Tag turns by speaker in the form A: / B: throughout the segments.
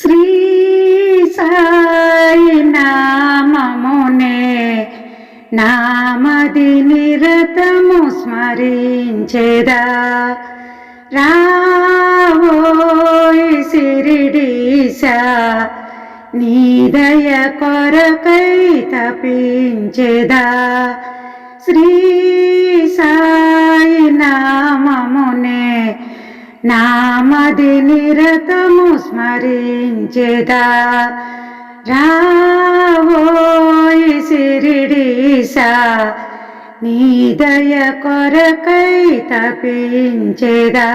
A: శ్రీ నామమునే నామది నిరతము స్మరించేదా. రావోయ్ సిరిడీస నీదయ కొరకై తపించేదా. శ్రీ సా నామది నిరతము స్మరించేదా? రావోయి సిరిడీసా నీదయ కొరకై తపించేదా?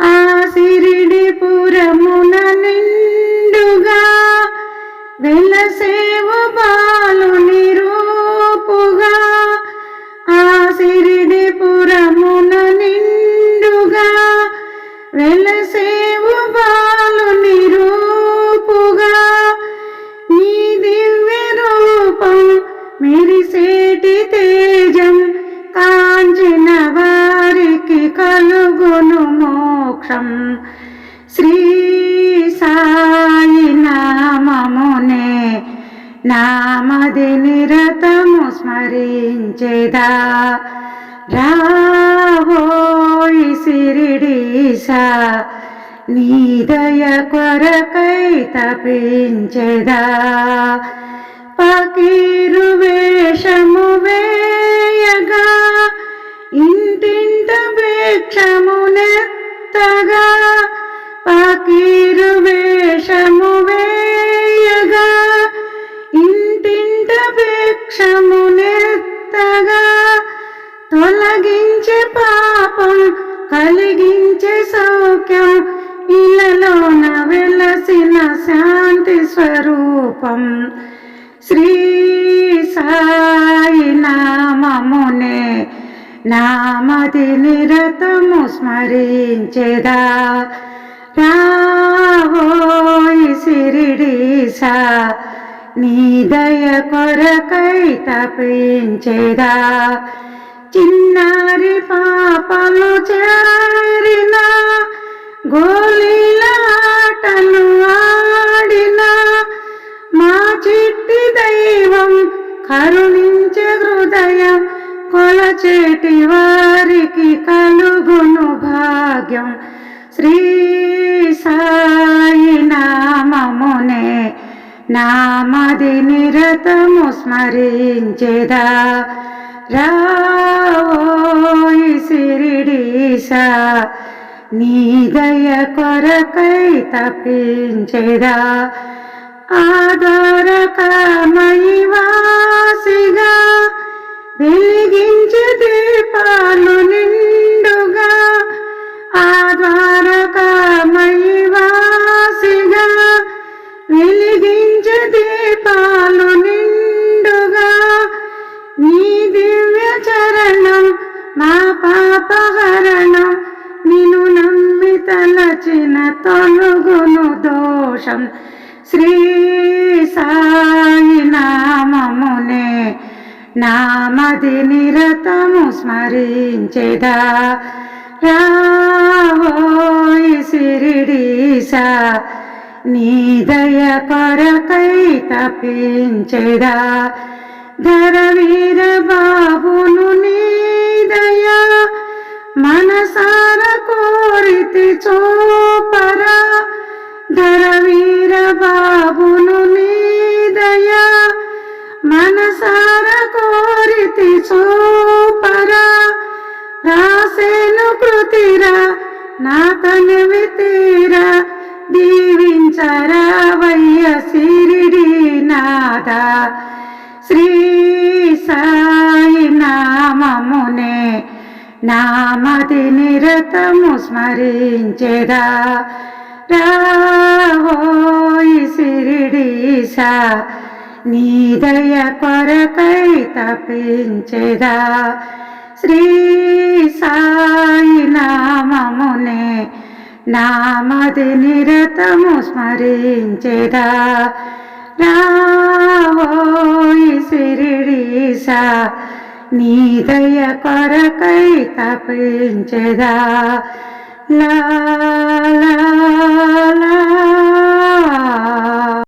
A: ఆ సిరిడి పురమున నిండుగా వెలసే నామది నిరతము స్మరించేదా? రావోయి సిరిడీసా నీదయ కొరకై తపించెదా? పకీరు వేషము వేయగా ఇంటింట భిక్షమునెత్తగా పకీరు వేషము వే భిక్షమునెత్తగా తొలగించే పాపం కలిగించే సౌఖ్యం. ఇళ్ళలోన వెలసిన శాంతి స్వరూపం. శ్రీ సాయి నామమునే నామది నిరతము స్మరించేదా. సా నీ దయ కొరకై తపించేదా. చిన్నారి పాపలు చేరిన గోళీల ఆడిన మా చిట్టి దైవం కరుణించే హృదయం కొలచేటి వారికి కలుగును భాగ్యం. శ్రీ సా నామది నిరతము స్మరించేదా? రావోయ్ నీ దయ కొరకై తప్పించేదా? ఆధారకమయి వాసిగా వెలిగించదే తలచిన తొలుగును దోషం. శ్రీ సాయి నామమునే నామది నిరతము స్మరించేదా. రావోయి సిరిడీసా నీదయ కొరకై తపించేదా ధరవీర బాబును నీదయ మనసా కోరితి చూపరా ధరవీర బాబును నీదయ మనసార కోరితి చూపరా రాసేను కృతిరా నా తనివి తీరా దీవించరా వయ్య సిరిడి నాదా శ్రీ సాయి నామమునే నామతి నిరతము స్మరించేదా? రావోయి సిరిడీసా నీదయ కొరకై తపించేదా శ్రీ సాయి నామమునే నామది నిరతము స్మరించేదా? రావోయి సిరిడీసా నీ దయ కొరకై తపించెదా. లా లా